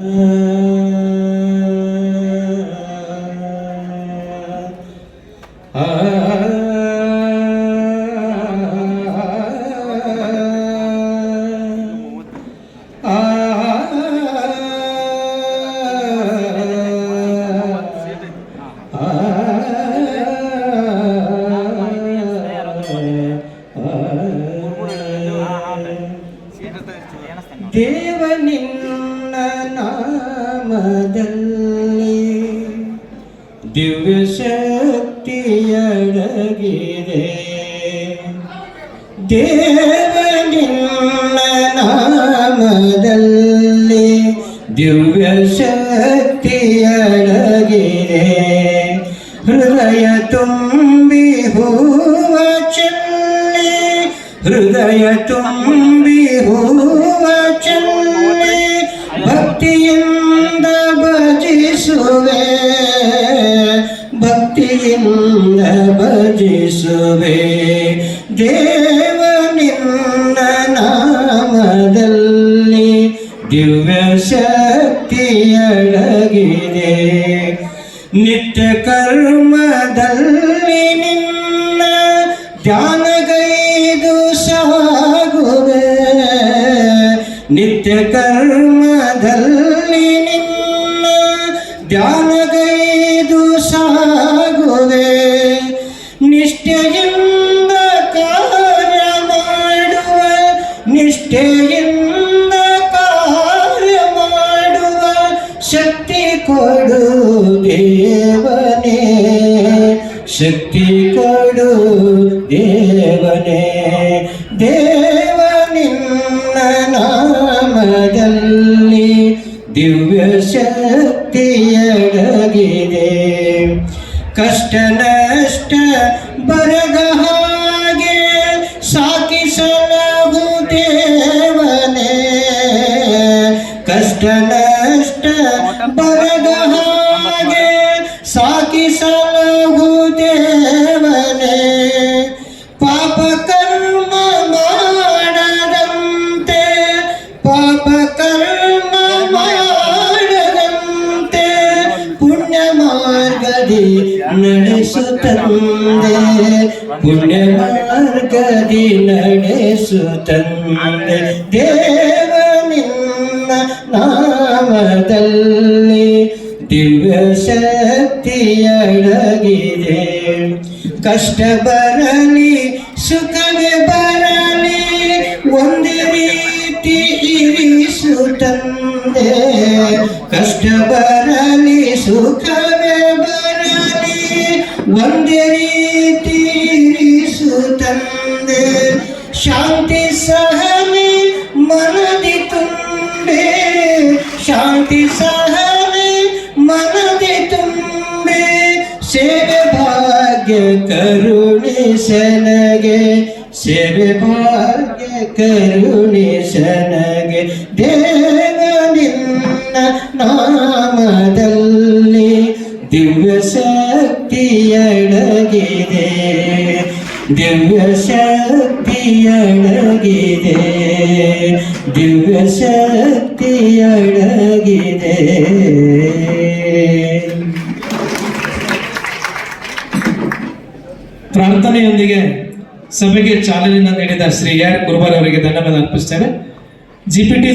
ದೇವ ನಾಮದಲ್ಲಿ ದಿವ್ಯ ಶಕ್ತಿಯಡಗಿದೆ ದೇವ ನಿನ್ನ ನಾಮದಲ್ಲಿ ದಿವ್ಯ ಶಕ್ತಿಯಡಗಿದೆ ಹೃದಯ ತುಂಬಿ ಹೂವ ಚೆಲ್ಲಿ, ಹೃದಯ ತುಂಬಿ ಹೂವ ಭಕ್ತಿಯಿಂದ ಭಜಿಸುವೆ ಭಕ್ತಿಯಿಂದ ಭಜಿಸುವೆ. ದೇವ ನಿನ್ನ ನಾಮದಲ್ಲಿ ದಿವ್ಯ ಶಕ್ತಿಯಡಗಿದೆ ನಿತ್ಯ ಕರ್ಮದಲ್ಲಿ ನಿನ್ನ ಧ್ಯಾನಗೈದು ಸಾಗುವೆ. ನಿತ್ಯ ನಿನ್ನ ಧ್ಯಾನಗೈದು ಸಾಗುವೆ, ನಿಷ್ಠೆಯಿಂದ ಕಾರ್ಯ ಮಾಡುವ, ನಿಷ್ಠೆಯಿಂದ ಕಾರ್ಯ ಮಾಡುವ, ಶಕ್ತಿ ಕೊಡು ದೇವನೇ, ಶಕ್ತಿ ಕೊಡು ದೇವನೇ ದೇವ ನಿನ್ನ ನಾಮದಲ್ಲಿ ದಿವ್ಯ ಶಕ್ತಿಯಡಗಿದೆ ಕಷ್ಟ ನಷ್ಟ ಬರದ ಹಾಗೆ ಸಾಕಿಸಲಗು ದೇವನೇ ಕಷ್ಟ ನಷ್ಟ ಬರದ ಹಾಗೆ ಮಾರ್ಗದಿ ತಂದೆ ಪುಣ್ಯ ಮಾರ್ಗದಿ ನಡೆಸುತ್ತಂದೆ ದೇವ ನಿನ್ನ ನಾಮದಲ್ಲಿ ದಿವ್ಯ ಶಕ್ತಿಯಡಗಿದೆ ಕಷ್ಟ ಬರಲಿ ಸುಖವೇ ಬರಲಿ, ಒಂದೇ ರೀತಿ ಇರಿಸುತ್ತಂದೆ ಕಷ್ಟ ಬರಲಿ, ಸುಖವೇ ಒಂದೇ ರೀತಿ ಇರಿಸುತ್ತಂದೆ ಶಾಂತಿ ಸಹನೆ ಮನದಿ ತುಂಬೆ ಶಾಂತಿ ಸಹನೆ ಮನದಿ ತುಂಬೆ ಸೇವೆ ಭಾಗ್ಯ ಕರುಣಿಸನಗೆ ಸೇವೆ ಭಾಗ್ಯ ಕರುಣಿಸನಗೆ ದೇವ ನಿನ್ನ ನಾಮದಲ್ಲಿ ದಿವ್ಯ ಶಕ್ತಿಯಡಗಿದೆ ದಿವ್ಯ ಶಕ್ತಿಯಡಗಿದೆ ಪ್ರಾರ್ಥನೆಯೊಂದಿಗೆ ಸಭೆಗೆ ಚಾಲನೆಯನ್ನು ನೀಡಿದ ಶ್ರೀ ಆರ್ ಗುರುಬಾರ್ ಅವರಿಗೆ ಧನ್ಯವಾದ ಅರ್ಪಿಸ್ತೇವೆ ಜಿಪಿಟಿ